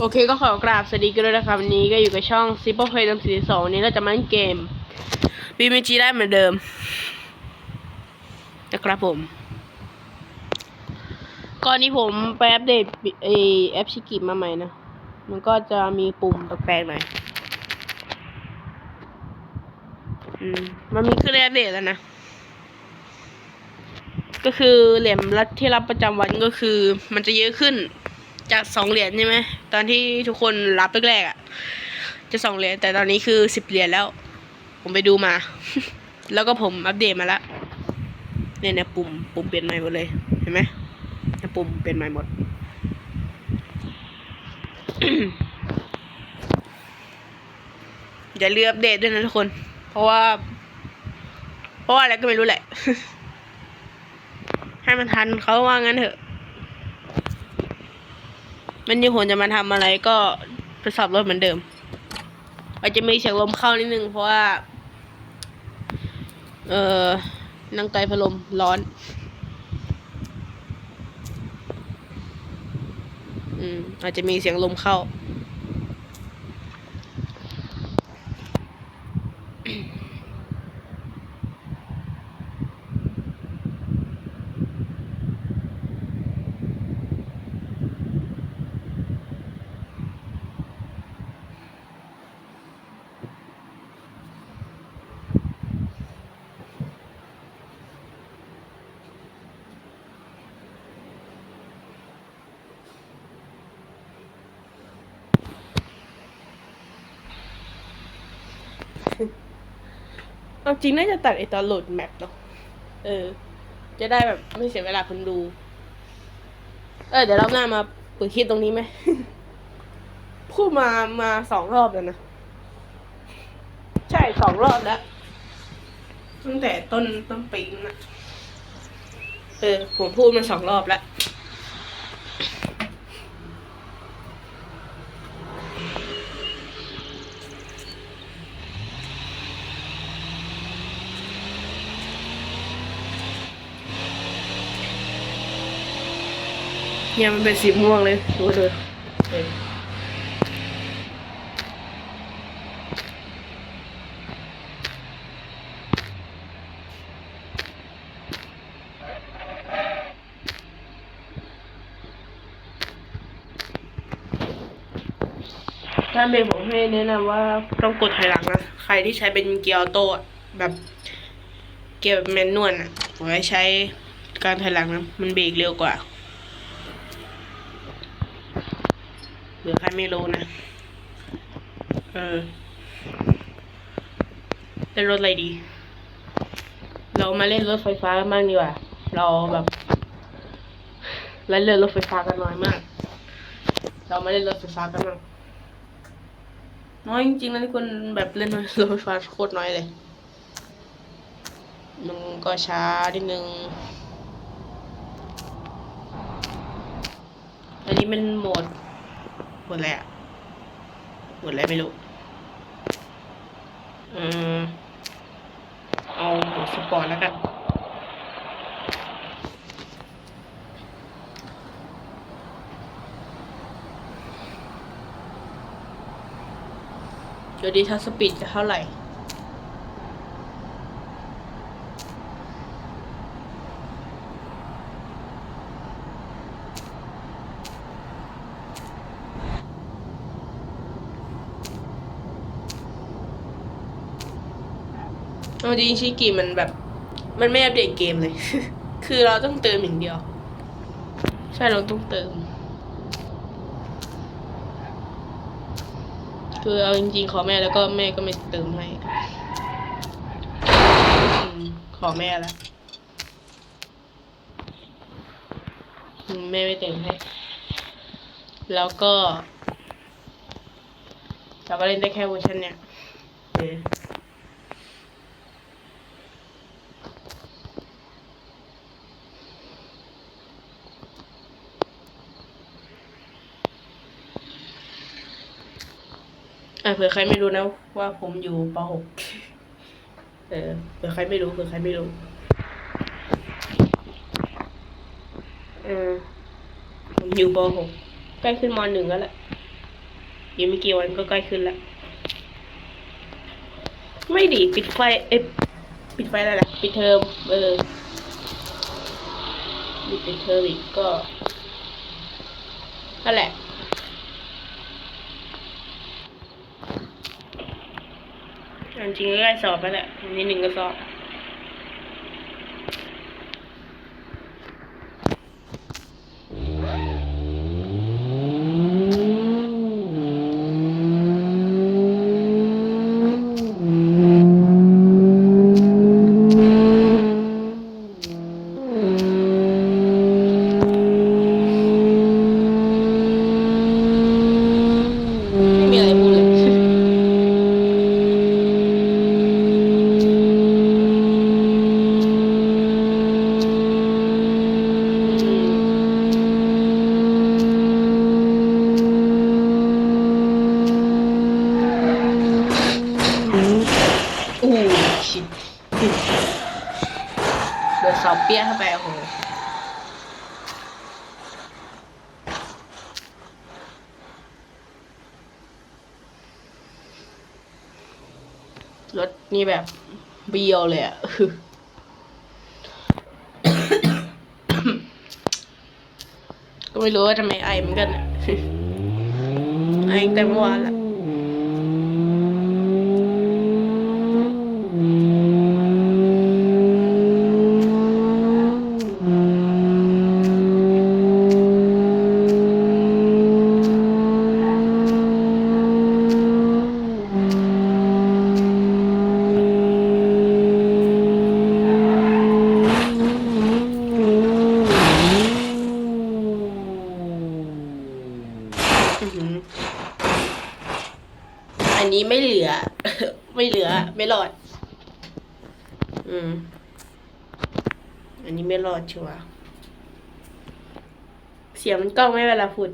โอเคก็ขอกราบสวัสดีกันด้วยนะครับวันนี้ก็อยู่กับช่อง Simple Play ตามสีสองนี้เราจะมาเล่นเกม BMG ได้เหมือนเดิมนะครับผมก่อนนี้ผมไปอัปเดตไอแอปชิกิมาใหม่นะ มันก็จะมีปุ่มแปลกๆหน่อยอืมมันมีขึ้นในอัปเดตแล้วนะ ก็คือเหรียญรับที่รับประจำวันก็คือ มันจะเยอะขึ้น จากสองเหรียญใช่ไหมตอนที่ทุกคนรับแรกๆอะ จะสองเหรียญแต่ตอนนี้คือสิบเหรียญแล้ว ผมไปดูมา แล้วก็ผมอัปเดตมาแล้วเนี่ยเนี่ยปุ่มปุ่มเปลี่ยนใหม่หมดเลยเห็นไหมนปุ่มเปลี่ยนใหม่หมดอย่าลืมอัปเดตด้วยนะทุกคน เพราะว่า เพราะว่าอะไรก็ไม่รู้แหละ ให้มันทันเขาว่างั้นเถอะ มันยังคงจะมาทำอะไรก็ทดสอบรถเหมือนเดิมอาจจะมีเสียงลมเข้านิดนึงเพราะว่า เออนั่งไกลพัดลมร้อน อืมอาจจะมีเสียงลมเข้า เอาจริงน่าจะตัดไอตอนโหลดแมปเนาะ เออ จะได้แบบไม่เสียเวลาคนดู เออ เดี๋ยวรอบหน้ามาเปิดคลิปตรงนี้ไหม พูดมามาสองรอบแล้วนะ ใช่สองรอบแล้วตั้งแต่ต้นต้นปีนะ เออ ผมพูดมาสองรอบแล้ว เนี่ยมันเป็นสีม่วงเลยดูเลยเออถ้าเป็นผมให้แนะนำว่าต้องกดถอยหลังนะ ใครที่ใช้เป็นเกียร์ออโต้แบบเกียร์แบบแมนนวลอะผมให้ใช้การถอยหลังนะ มันเบรกเร็วกว่า เผื่อใคร ไม่รู้นะ เออเล่นรถอะไรดี เรามาเล่นรถไฟฟ้ากันบ้างดีกว่า เราแบบเล่นเล่นรถไฟฟ้ากันน้อยมาก เรามาเล่นรถไฟฟ้ากันบ้างน้อยจริงๆนะที่คนแบบเล่นรถไฟฟ้าโคตรน้อยเลยมันก็ช้านิดนึง อันนี้เป็นโหมด หมดแล้วอะหมดแล้วไม่รู้อืมเอาหมดสปอร์ตแล้วกันเดี๋ยวดีทัสสปีดจะเท่าไหร่ เอาจริงชิกิมันแบบ มันไม่อัปเดตเกมเลย คือเราต้องเติมอย่างเดียว ใช่เราต้องเติม คือเอาจริงๆ ขอแม่แล้วก็แม่ก็ไม่เติมให้ขอแม่แล้วแม่ไม่เติมให้ แล้วก็เราก็เล่นได้แค่เวอร์ชันเนี้ยเออ อะเผื่อใครไม่รู้นะว่าผมอยู่ป .6 เออเผื่อใครไม่รู้เผื่อใครไม่รู้ เออผมอยู่ป .6 ใกล้ขึ้นม .1 แล้วแหละอีกไม่กี่วันก็ใกล้ขึ้นแล้วไม่ดีปิดไฟเอ๊ะปิดไฟอะไรล่ะปิดเทอมเออปิดเทอมอีกก็นั่นแหละ อัน จริงก็ได้สอบแล้วแหละอันนี้หนึ่งก็สอบ ไม่มีอะไรพูดเลย อู้ชิดโดนสอบเปี้ยเข้าไปโอ้โห รถนี่แบบเบียวเลยอะก็ไม่รู้ว่าทำไมไอเหมือนกันไอ้แต่เมื่อวานละ อันนี้ไม่เหลือ ไม่เหลือ ไม่รอด อืม อันนี้ไม่รอดชัวร์เสียงมันกล้องไม่เวลาพูด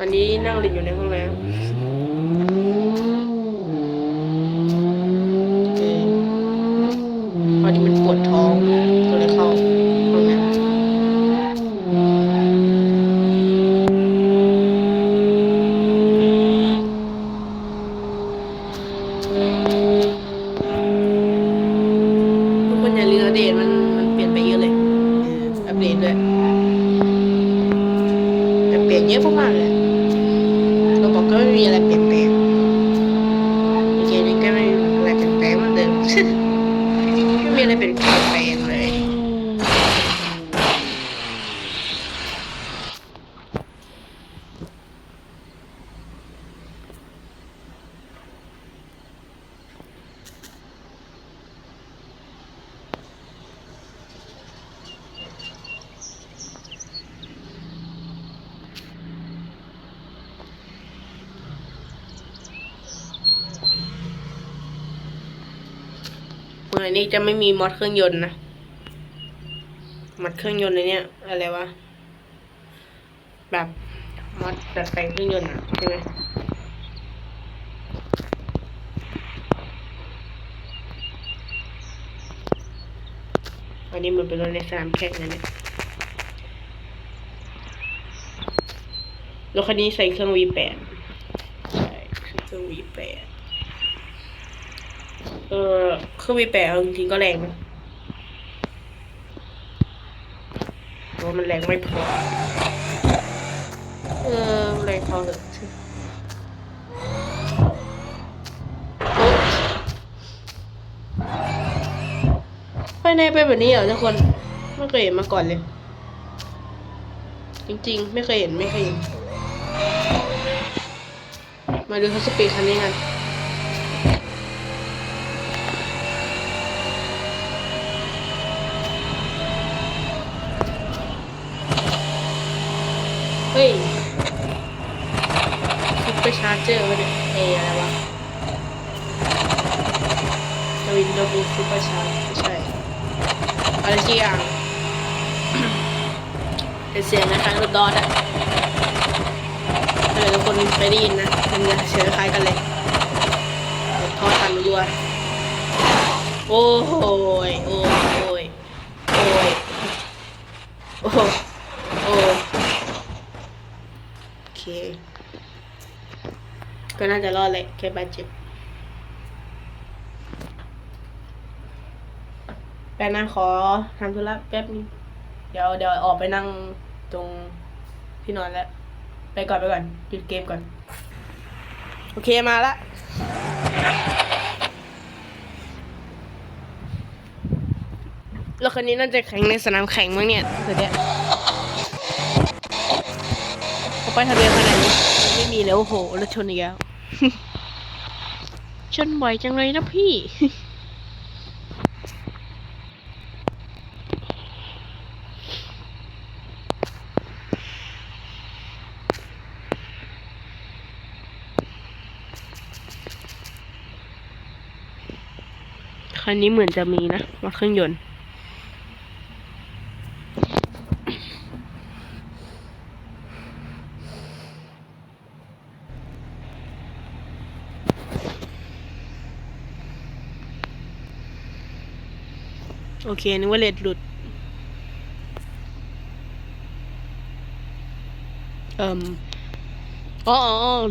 อันนี้นั่งเรียนอยู่ในห้องแล้วออพอดีมันปวดท้องก็เลยเข้าห้องน้ำ ทุกคนอย่าลืมอัปเดตมันมันเปลี่ยนไปเยอะเลยเอออัปเดตด้วยแต่เปลี่ยนเยอะมากๆเลยเราบอกก็ไม่มีอะไรเปลี่ยนแปลงโอเคนี่ก็ไม่มีอะไรเปลี่ยนแปลงเหมือนเดิม ไม่มีอะไรเปลี่ยนแปลงเลย เมื่อนี้จะไม่มีมอดเครื่องยนต์นะมอดเครื่องยนต์ในเนี้ยอะไรวะ แบบมอดดัดแปลงเครื่องยนต์อะใช่ไหมอันนี้มันเป็นรถในสนามแข่งนะเนี่ยรถคันนี้ใส่เครื่อง V8 ใช่เครื่อง V8 เออเครื่อง V8 เอาจริงๆก็แรงนะเพราะว่ามันแรงไม่พอ เออแรงพอเถอะโอ๊ะภายในเป็นแบบนี้เหรอทุกคน ไม่เคยเห็นมาก่อนเลย จริงๆ ไม่เคยเห็นไม่เคยเห็น มาดูทัสปีดคันนี้กัน ฮ้ยซุปเปอร์ชาร์เจอร์วะเนี่ยเออะไรวะทวินโดบูซุปเปอร์ชาร์จไม่ใช่อะไรสักอย่างเป็นเสียงนะคะรถดอทอะเกิดทุกคนไปได้ยินนะมันจะเสียงคล้ายกันเลยรถทอดกันรัวโอ้โหยโอ้ยโอ้ยโอ้ยโอ้โอ้ โอเค ก็น่าจะรอดแหละแค่บาดเจ็บแป๊บนะขอทำธุระแป๊บนึงเดี๋ยวเดี๋ยวออกไปนั่งตรงที่นอนแล้ว ไปก่อนไปก่อนหยุดเกมก่อน โอเคมาละรถคันนี้น่าจะแข่งในสนามแข่งมั้งเนี่ยเดี๋ยวเนี้ยเขาไปทะเบียนขนาดนี้ ไม่มีแล้วโอ้โหรถชนอีกแล้วชนบ่อยจังเลยนะพี่ คันนี้เหมือนจะมีนะรถเครื่องยนต์ โอเค นึกว่าเลดหลุด เอ่มอ๋อ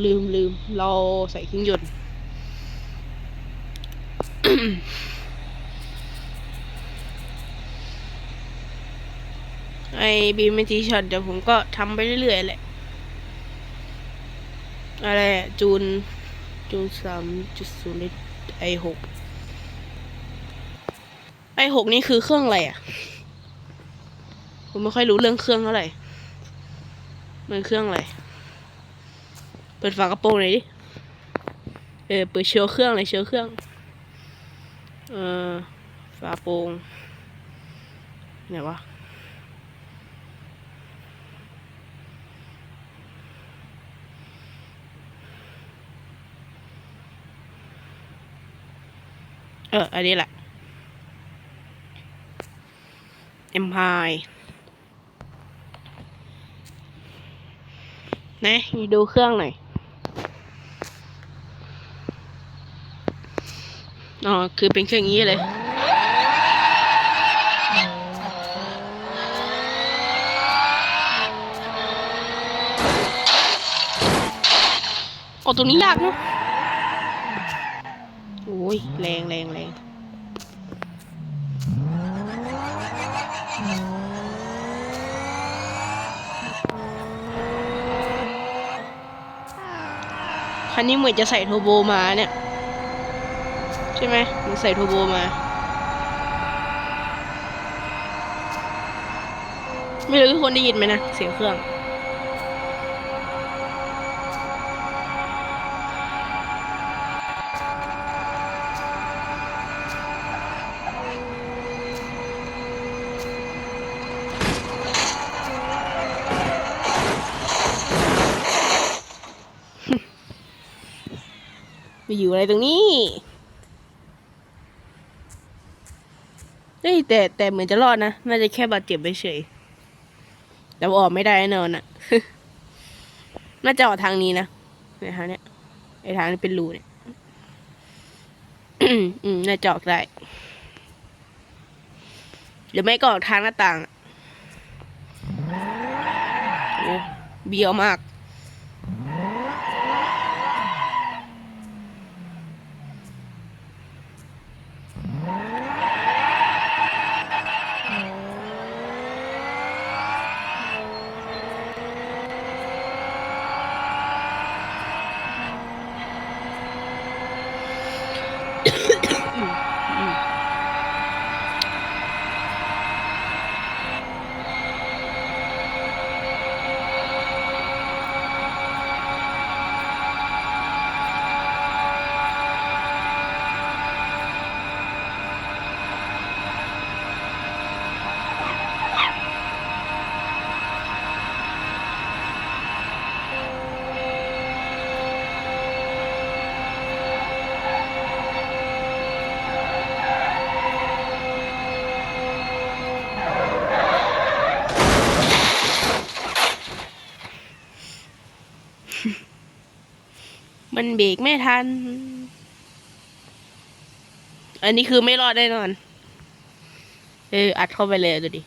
ลืมลืม เราใส่เครื่องยนต์ไอบีมทีช็อตเดี๋ยวผมก็ทำไปเรื่อยๆแหละ อะไรจูน จูนสามจุดศูนย์ไอหก ไอหกนี่คือเครื่องอะไรอะ ผมไม่ค่อยรู้เรื่องเครื่องเท่าไหร่ มันเครื่องอะไร เปิดฝากระโปรงหน่อยดิ เออ เปิดเชียวเครื่องเลยเชียวเครื่อง เออ ฝาโปรงไหนวะเออ อันนี้แหละ Empire นะดูเครื่องหน่อย อ๋อ คือเป็นเครื่องนี้เลยโอ้ตัวนี้ยากเนอะโอ้ย แรงแรงแรง คันนี้เหมือนจะใส่โทโบมาเนี่ย ใช่ไหมหมันใส่โทโบมา ไม่รู้ทุกคนได้ยินไหมนะ เสียงเครื่อง ไปอยู่อะไรตรงนี้เฮ้ยแต่แต่เหมือนจะรอดนะ น่าจะแค่บาดเจ็บไปเฉยแต่ออกไม่ได้แน่นอนอะน่าจะออกทางนี้นะเนี่ยทางเนี้ยไอ้ทางนี้เป็นรูเนี่ยอืมน่าจะออกได้หรือไม่ก็ออกทางหน้าต่างโอ้เบี้ยวมาก มันเบรกไม่ทัน อันนี้คือไม่รอดแน่นอน เออ อัดเข้าไปเลยดูดิ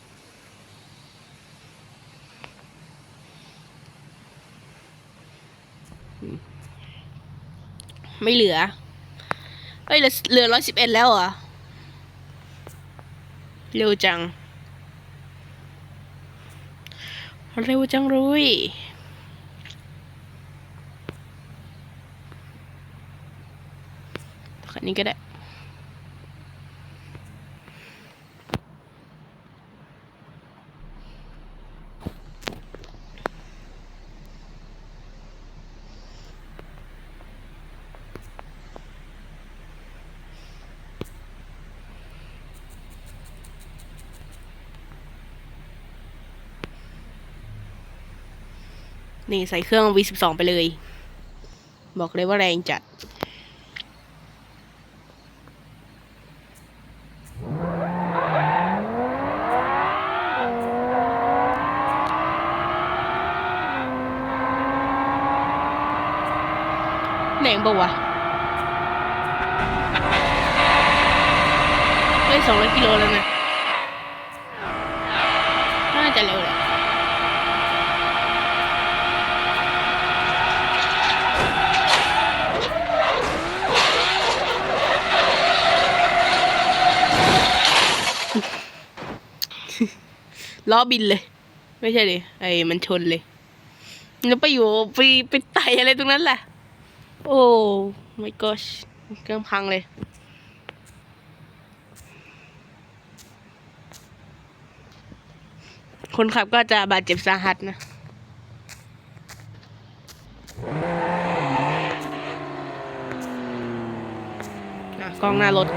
ไม่เหลือเอ้ย เหลือร้อยสิบเอ็ดแล้วเหรอ เร็วจัง เร็วจังเลย คันนี้ก็ได้ นี่ใส่เครื่อง V12 ไปเลย บอกเลยว่าแรงจัด งปะวะเฮ้ยสองร้อยกิโลแล้วนะน่าจะเร็วแหละล้อบินเลย ไม่ใช่ดิไอ้มันชนเลยแล้วไปอยู่ไปไปไต่อะไรตรงนั้นแหละ โอ้ไม่ก็เครื่องพังเลย คนขับก็จะบาดเจ็บสาหัสนะอะกล้องหน้ารถ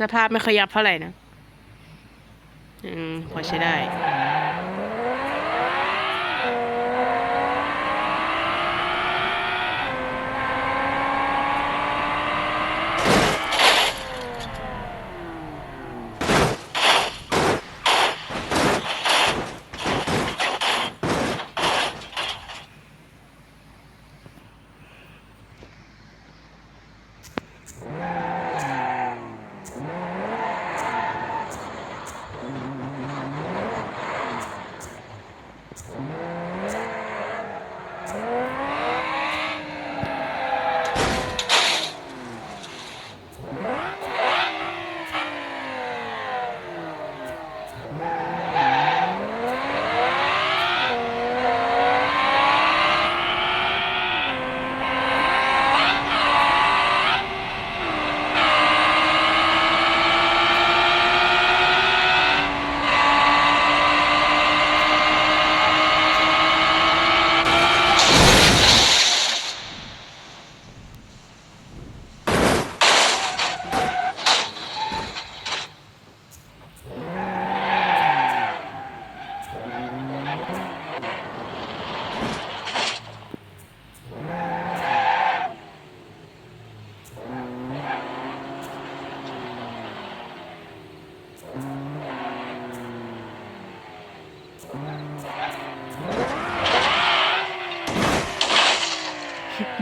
สภาพไม่ขยับเท่าไหร่นะ อืม พอใช้ได้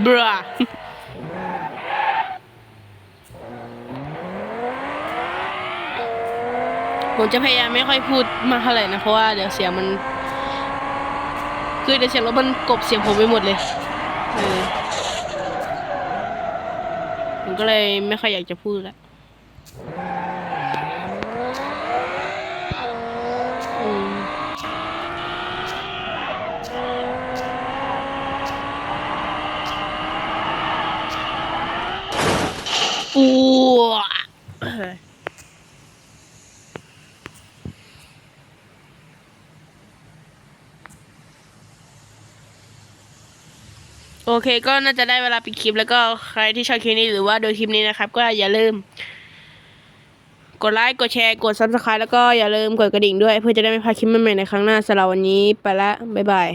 บราผมจะพยายามไม่ค่อยพูดมากเท่าไหร่นะเพราะว่าเดี๋ยวเสียงมัน คือเดี๋ยวเสียงรถมันกบเสียงผมไปหมดเลยเออผมก็เลยไม่ค่อยอยากจะพูดแล้วอืม อ้ว โอ เคก็น่าจะได้เวลาปิดคลิปแล้วก็ใครที่ชอบคลิปนี้หรือว่าดูคลิปนี้นะครับ ก็อย่าลืม กดไลค์กดแชร์กดซับสไครต์แล้วก็อย่าลืมกดกระดิ่งด้วย เพื่อจะได้ไม่พลาดคลิปใหม่ๆในครั้งหน้าสำหรับวันนี้ไปละบ๊ายบาย